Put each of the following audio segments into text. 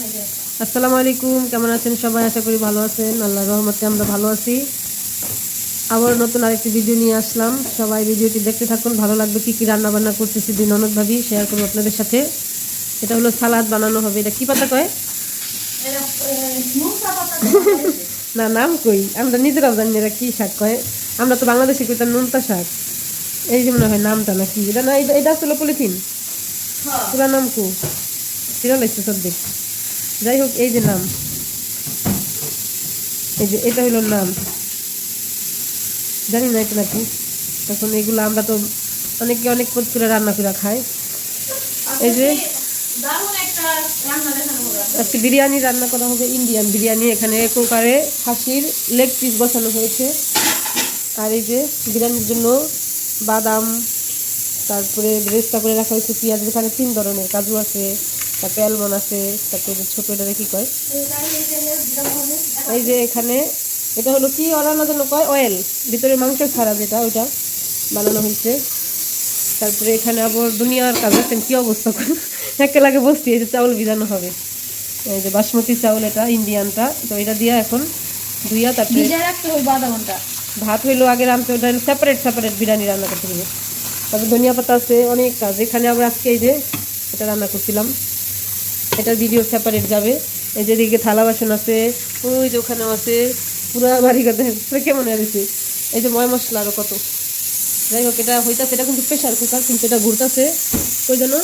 আসসালামু আলাইকুম কেমন আছেন সবাই? আশা করি ভালো আছেন। আল্লাহ রহমতে আমরা ভালো আছি। আবার নতুন আরেকটি ভিডিও নিয়ে আসলাম। সবাই ভিডিওটি দেখতে থাকুন। ভালো লাগবে কি কি রান্না বান্না করতেছি দিন অনেক ভাবি শেয়ার করব আপনাদের সাথে। এটা হলো সালাদ বানানো হবে। এটা কি পাতা কয়? না নাম কই? আমরা নিজেরাও জানি না এটা কি শাক কয়। আমরা তো বাংলাদেশে কইতাম নুনতা শাক। এই যে মনে হয় নামটা নাকি? এটা না এটা- আসলে পলিথিন। পুরা নাম কু? সেটা লাগছে সব দেখ। যাই হোক এই যে নাম এই যে, এটা হলো নাম জানি না এটা নাকি। তখন এগুলো আমরা তো অনেকে অনেক পদ করে রান্না করে খায় এই যে, আজকে বিরিয়ানি রান্না করা হবে ইন্ডিয়ান বিরিয়ানি। এখানে কুকারে খাসির লেগ পিস বসানো হয়েছে। আর এই যে, বিরিয়ানির জন্য বাদাম, তারপরে ব্রেস্তা করে রাখা হয়েছে পেঁয়াজ। এখানে তিন ধরনের কাজু আছে তারপরে অ্যালমন্ড আছে তারপরে ছোটো এটা কি কয়। এই যে এখানে এটা হলো কি অরানো জন্য কয়? অয়েল ভিতরে মাংস ছাড়া যেটা ওইটা বানানো হয়েছে। তারপরে এখানে আবার দুনিয়ার কাজ আছেন কি অবস্থা? করে একে লাগে বসছি এই যে চাউল ভিজানো হবে। এই যে বাসমতি চাউল এটা ইন্ডিয়ানটা। তো এটা দিয়ে এখন ধুইয়া তারপরে ভাত হইল আগে রান্না ওটা সেপারেট সেপারেট বিরিয়ানি রান্না করতে হবে। তারপর ধনিয়া পাতা আছে অনেক কাজ। এখানে আবার আজকে এই যে এটা রান্না করছিলাম। এটার ভিডিও সেপারেট যাবে। এই যে এদিকে থালা বাসন আছে, ওই যে ওখানেও আছে। পুরা বাড়ি কথা কেমন হয়েছে? এই যে ময় মশলা আরও কত। যাই হোক, এটা হইতাছে, এটা কিন্তু প্রেশার কুকার কিন্তু এটা ঘুরতেছে। ওই জন্য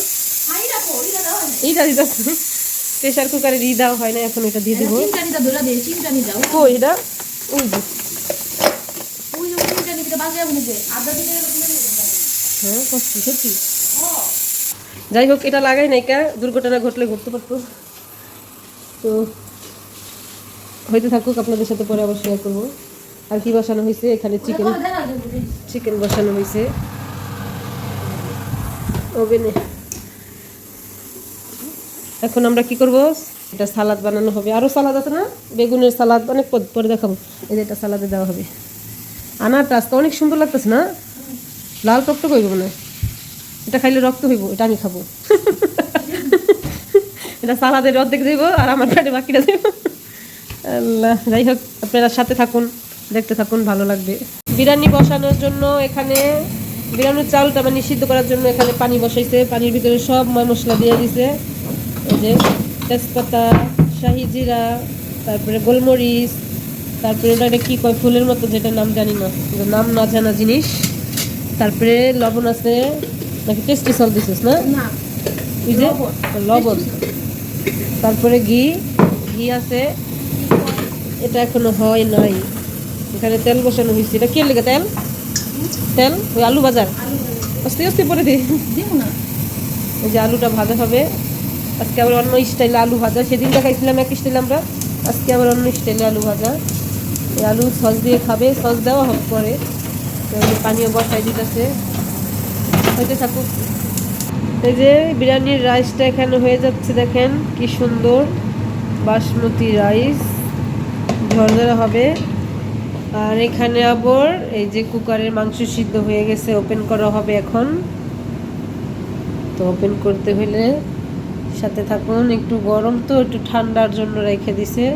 এইটা দিতেছে। প্রেশার কুকারের ই দেওয়া হয় না এখন এটা দিয়ে দেবো। এটা? ওই যে। হ্যাঁ সত্যি সত্যি। যাই হোক এটা লাগাই নাই কা। দুর্ঘটনা ঘটলে ঘটতে পারতো। তো হয়তো থাকুক আপনাদের সাথে পরে আবার শেয়ার করব। আর কি বসানো হয়েছে এখানে চিকেন চিকেন বসানো হয়েছে ওভেনে। এখন আমরা কি করব? এটা সালাদ বানানো হবে। আরও সালাদ আছে না? বেগুনের সালাদ অনেক পরে দেখাবো। এই যে এটা সালাদে দেওয়া হবে। আনারটা আজকে অনেক সুন্দর লাগতেছে না? লাল টকটক হয়। এটা খাইলে রক্ত হইব এটা আমি খাব। এটা সালাদের অর্ধেক দেব আর আমার পেটে বাকিটা দেব। আল্লাহ যাই হোক আপনারা সাথে থাকুন দেখতে থাকুন ভালো লাগবে। বিরিয়ানি বসানোর জন্য এখানে বিরিয়ানির চাউলটা মানে সিদ্ধ করার জন্য এখানে পানি বসাইছে। পানির ভিতরে সব ময় মশলা দিয়ে দিছে। এই যে তেজপাতা শাহি জিরা তারপরে গোলমরিচ তারপরে ওটা একটা কী কয় ফুলের মতো যেটা নাম জানি না। নাম না জানা জিনিস। তারপরে লবণ আছে নাকি টেস্টি সল দিছিস না। এই যে লবণ। তারপরে ঘি। ঘি আছে। এটা এখনও হয় নাই। এখানে তেল বসানো হয়েছে। এটা কে লেগে তেল? তেল? ওই আলু বাজার আস্তে আস্তে পরে দিই ওই যে আলুটা ভাজা হবে। আজকে আবার অন্য স্টাইলে আলু ভাজা। সেদিন দেখাইছিলাম এক স্টাইলে আমরা। আজকে আবার অন্য স্টাইলে আলু ভাজা। এই আলু সস দিয়ে খাবে। সস দেওয়া হবে পরে। পানীয় বসাই দিতেছে। হইতে থাকুক। এই যে বিরিয়ানির রাইসটা এখানে হয়ে যাচ্ছে, দেখেন কি সুন্দর। বাসমতি রাইস, ঝরঝরা হবে। আর এখানে আবার এই যে কুকারের মাংস সিদ্ধ হয়ে গেছে ওপেন করা হবে এখন। তো ওপেন করতে হলে সাথে থাকুন, একটু গরম তো, একটু ঠান্ডার জন্য রেখে দিছে।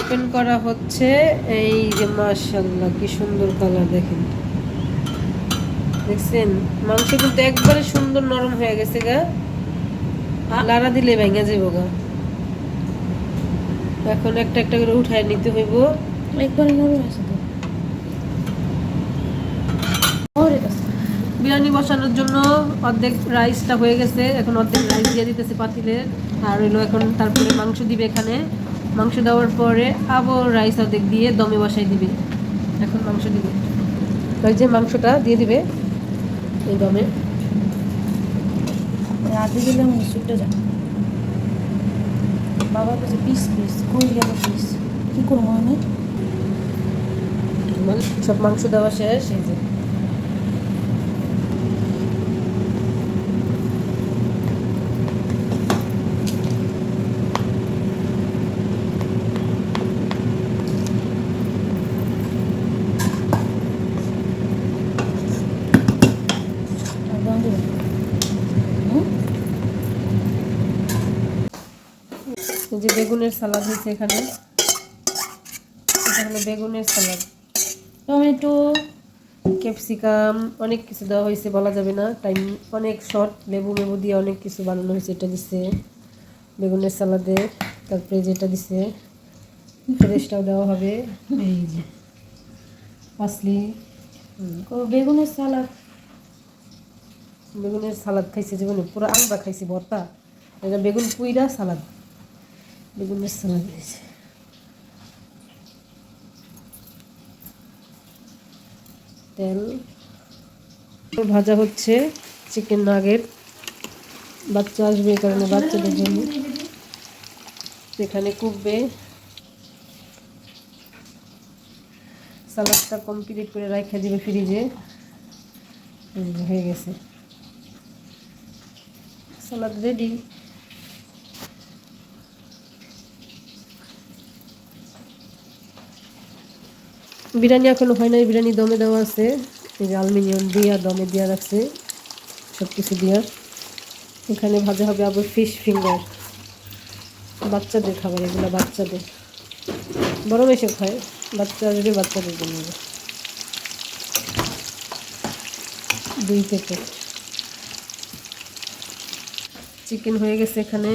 ওপেন করা হচ্ছে। এই যে মাশাল্লাহ কি সুন্দর কালার দেখেন। দেখছেন? মাংস কিন্তু একবারে সুন্দর নরম হয়ে গেছে গা। লাড়া দিলে ভেঙে যাব গা। এখন একটা একটা করে উঠায় নিতে হইব। একবারে নরম আছে তো। বিরিয়ানি বসানোর জন্য অর্ধেক রাইসটা হয়ে গেছে। এখন অর্ধেক রাইস দিয়ে দিতেছে পাতিলে আর হইল এখন তারপরে মাংস দিবে এখানে। মাংস দেওয়ার পরে আবার রাইস অর্ধেক দিয়ে দমে বসাই দিবে। এখন মাংস দিবে। ওই যে মাংসটা দিয়ে দিবে এই দমে। রাতে দিলে মনে ছুটে যায় বাবার কাছে পিস পিস কই গেল পিস কি করব আমি? মানে সব মাংস দেওয়া শেষ এই যে। এই যে বেগুনের সালাদ হয়েছে এখানে। এটা হলো বেগুনের সালাদ। টমেটো ক্যাপসিকাম অনেক কিছু দেওয়া হয়েছে বলা যাবে না। টাইম অনেক শর্ট লেবু মেবু দিয়ে অনেক কিছু বানানো হয়েছে এটা দিছে বেগুনের সালাদে। তারপরে যেটা দিছে ফ্রেশটাও দেওয়া হবে। এই যে পাসলি বেগুনের সালাদ। বেগুনের সালাদ খাইছে জীবনে পুরো আমরা খাইছি ভর্তা। এটা বেগুন পুইরা সালাদ। বেগুনের সালাদ দিয়েছে তেল। ভাজা হচ্ছে চিকেন নাগেট বাচ্চা আসবে কারণে বাচ্চাদের জন্য। সেখানে কুকবে সালাদটা কমপ্লিট করে রাখা দিবে ফ্রিজে হয়ে গেছে। সালাদ রেডি বিরিয়ানি এখনও হয় নাই, বিরিয়ানি দমে দেওয়া আছে। এই যে অ্যালুমিনিয়াম দিয়া দমে দিয়া রাখছে সব কিছু দিয়া। এখানে ভাজা হবে আবার ফিশ ফিঙ্গার বাচ্চাদের খাবার এগুলো, বাচ্চাদের। বড় বেশি খায় বাচ্চা আসবে বাচ্চাদের জন্য। দুই প্যাকেট চিকেন হয়ে গেছে এখানে।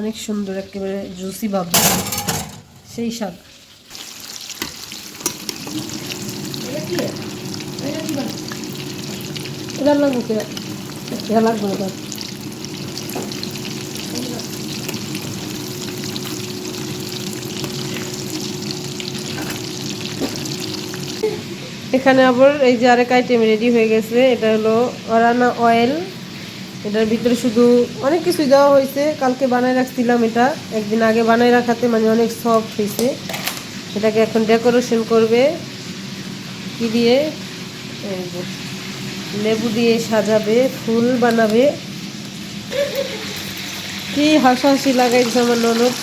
অনেক সুন্দর, একেবারে জুসি ভাব। সেই শাক। এখানে আবার এই যে আরেক আইটেম রেডি হয়ে গেছে, এটা হলো অরানা অয়েল এটার ভিতরে শুধু অনেক কিছুই দেওয়া হয়েছে। কালকে বানায় রাখছিলাম এটা। একদিন আগে বানায় রাখাতে মানে অনেক সফট হয়েছে। এটাকে এখন ডেকোরেশন করবে। কি দিয়ে? লেবু দিয়ে সাজাবে, ফুল বানাবে। কি হাসাহাসি লাগাইছে আমার ননদ।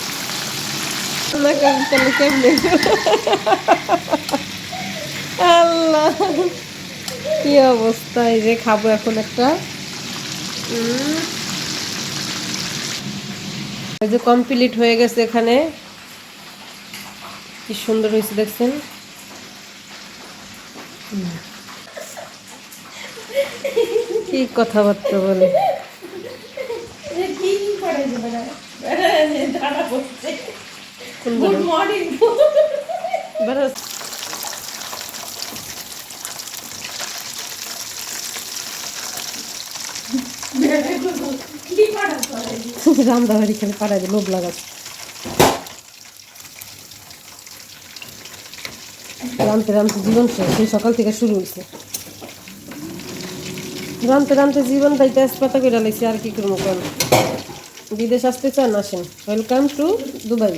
আল্লাহ, কি অবস্থা এই যে, খাব এখন একটা। এই যে কমপ্লিট হয়ে গেছে এখানে। কি সুন্দর হয়েছে দেখছেন? কি কথাবার্তা বলে? গুড মর্নিং রান্না বাড়ি খেলে পাড়ায় লোভ লাগাচ্ছে। রামতে রামতে জীবন শেষ সেই সকাল থেকে শুরু হয়েছে রামতে রামতে জীবনটাই তেজপাতা করে লাগছে আর কি করব কেন? বিদেশ আসতে চান আসেন। ওয়েলকাম টু দুবাই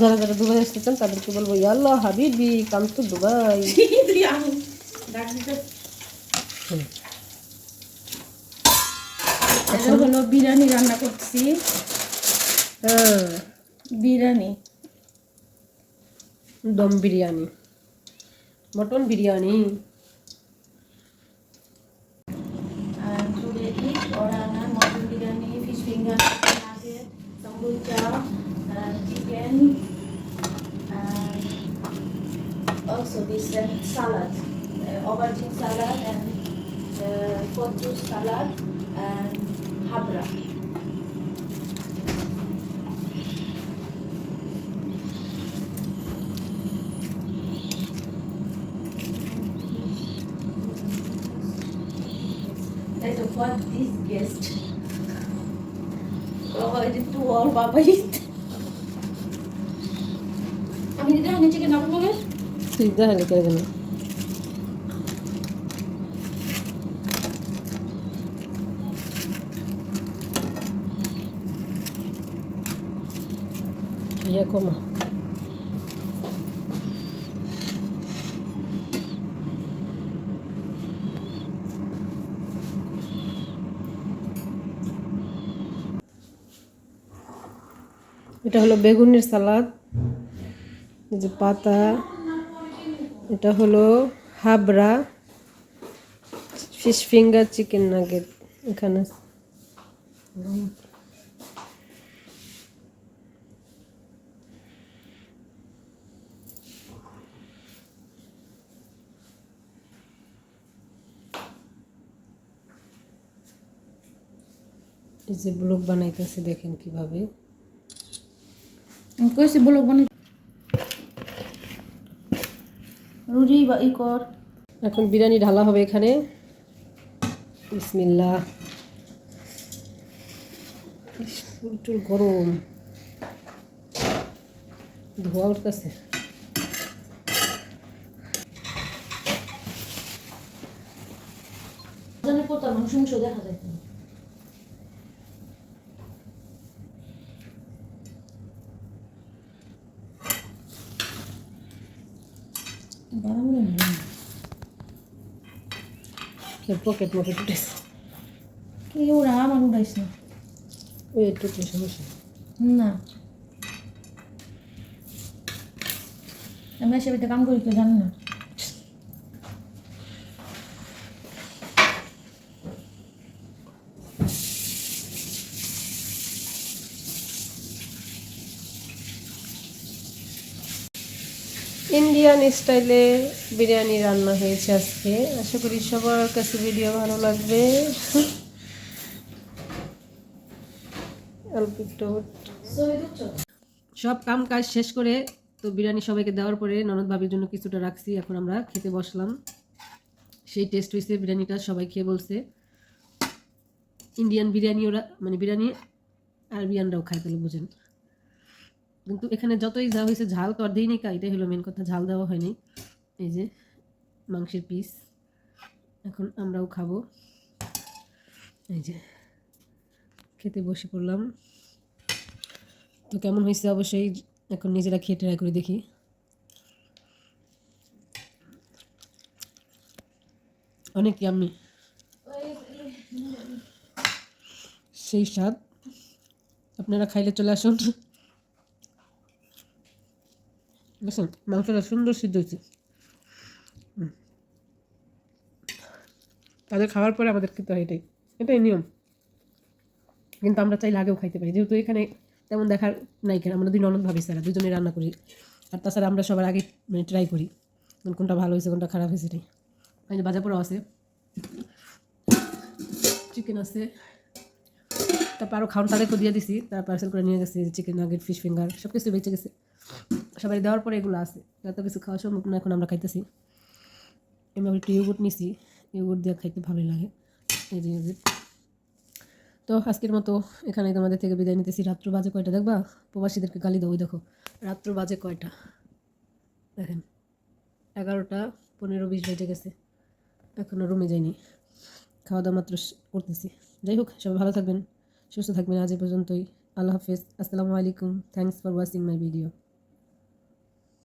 যারা যারা দুবাই আসতে চান তাদেরকে বলব আল্লাহ হাবিবি কাম টু দুবাই তুই দিতে। এটা হলো বিরিয়ানি রান্না করছি হ্যাঁ biryani dum biryani mutton biryani also this uh, salad uh, aubergine salad and uh, juice salad and habra That of what this guest. Oh, I did to all Baba eat. আমি দিদি হানি chicken double বলে তুই করে দেন ইয়ে কমা। এটা হলো বেগুনের সালাদ যে পাতা, এটা হলো Habra, fish finger, chicken nugget, এখানে। এই যে ব্লগ বানাইতেছে দেখেন কীভাবে। কইছি বলো মানে রুটি বা ই কর। এখন বিরিয়ানি ঢালা হবে এখানে। বিসমিল্লাহ। ইস, প্রচুর গরম। ধোয়া উঠতেছে। জানি মাংস দেখা যায়। পকেট মকেট উঠেছে কি ওরা আমার উঠাইছ না ওই একটু সমস্যা না আমরা সেবাতে কাম করি কেউ জানি না ইন্ডিয়ান স্টাইলে বিরিয়ানি রান্না হয়েছে আজকে। আশা করি সবার কাছে ভিডিও ভালো লাগবে। সব কাম কাজ শেষ করে তো বিরিয়ানি সবাইকে দেওয়ার পরে ননদ ভাবির জন্য কিছুটা রাখছি। এখন আমরা খেতে বসলাম। সেই টেস্ট হয়েছে বিরিয়ানিটা, সবাই খেয়ে বলছে। ইন্ডিয়ান বিরিয়ানি ওরা মানে বিরিয়ানি আরবিয়ানরাও খায় তাহলে বুঝেন। কিন্তু এখানে যতই যা হয়েছে, ঝাল তো আর দিইনি কা, এটাই হলো মেন কথা। ঝাল দেওয়া হয়নি। এই যে, মাংসের পিস এখন আমরাও খাব। এই যে, খেতে বসে পড়লাম। তো কেমন হয়েছে? অবশ্যই এখন নিজেরা খেয়ে ট্রাই করে দেখি। অনেক আমি সেই স্বাদ। আপনারা খাইলে চলে আসুন। দেখুন, মাংসটা সুন্দর সিদ্ধ হয়েছে। তাদের খাওয়ার পরে আমাদের খেতে হয় এটাই এটাই নিয়ম। কিন্তু আমরা চাইলে আগেও খাইতে পারি, যেহেতু এখানে তেমন দেখার নাই কেন, আমরা দুই ননদ ভাবি স্যারা দুজনে রান্না করি। আর তাছাড়া আমরা সবার আগে মানে ট্রাই করি কোনটা ভালো হয়েছে, কোনটা খারাপ হয়েছে এটাই। যে বাজা পোড়াও আছে। চিকেন আছে। তারপর আরও খাওয়ান তাদেরকে দিয়ে দিছি, তারা পার্সেল করে নিয়ে গেছে চিকেন নাগেট ফিশ ফিঙ্গার সব কিছু বেঁচে গেছে। সবাই দেওয়ার পরে এগুলো আছে। এত কিছু খাওয়া সম্ভব না, এখন আমরা খাইতেছি। আমি একটু ইউগুট নিছি। ইউগুট দিয়ে খাইতে ভালোই লাগে। এই যে তো আজকের মতো এখানে তোমাদের থেকে বিদায় নিতেছি। রাত্র বাজে কয়টা দেখবা? প্রবাসীদেরকে গালি ওই দেখো। রাত্র বাজে কয়টা? দেখেন, এগারোটা পনেরো বিশ বেজে গেছে। এখনও রুমে যাইনি। খাওয়া দাওয়া মাত্র করতেছি। যাই হোক, সবাই ভালো থাকবেন, সুস্থ থাকবেন। আজ এ পর্যন্তই। আল্লাহ হাফেজ। আসসালামু আলাইকুম। Thanks for watching my video